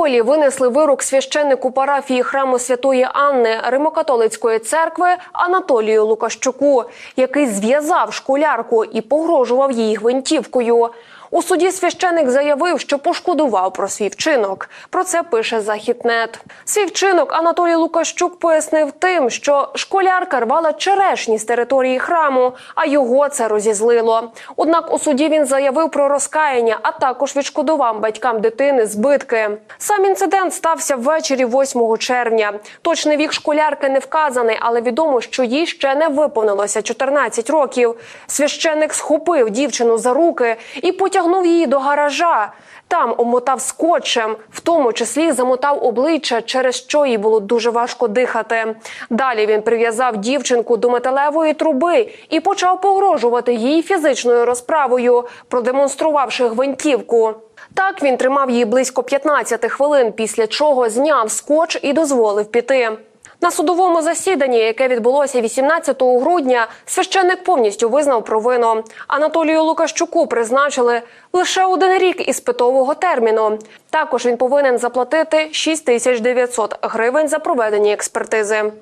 волі винесли вирок священнику парафії храму Святої Анни Римокатолицької церкви Анатолію Лукащуку, який зв'язав школярку і погрожував їй гвинтівкою. У суді священик заявив, що пошкодував про свій вчинок. Про це пише Західнет. Свій вчинок Анатолій Лукащук пояснив тим, що школярка рвала черешні з території храму, а його це розізлило. Однак у суді він заявив про розкаяння, а також відшкодував батькам дитини збитки. Сам інцидент стався ввечері 8 червня. Точний вік школярки не вказаний, але відомо, що їй ще не виповнилося 14 років. Священник схопив дівчину за руки і потягнув її до гаража. Там омотав скотчем, в тому числі замотав обличчя, через що їй було дуже важко дихати. Далі він прив'язав дівчинку до металевої труби і почав погрожувати їй фізичною розправою, продемонструвавши гвинтівку. Так він тримав її близько 15 хвилин, після чого зняв скотч і дозволив піти. На судовому засіданні, яке відбулося 18 грудня, священник повністю визнав провину. Анатолію Лукащуку призначили лише один рік іспитового терміну. Також він повинен заплатити 6900 гривень за проведені експертизи.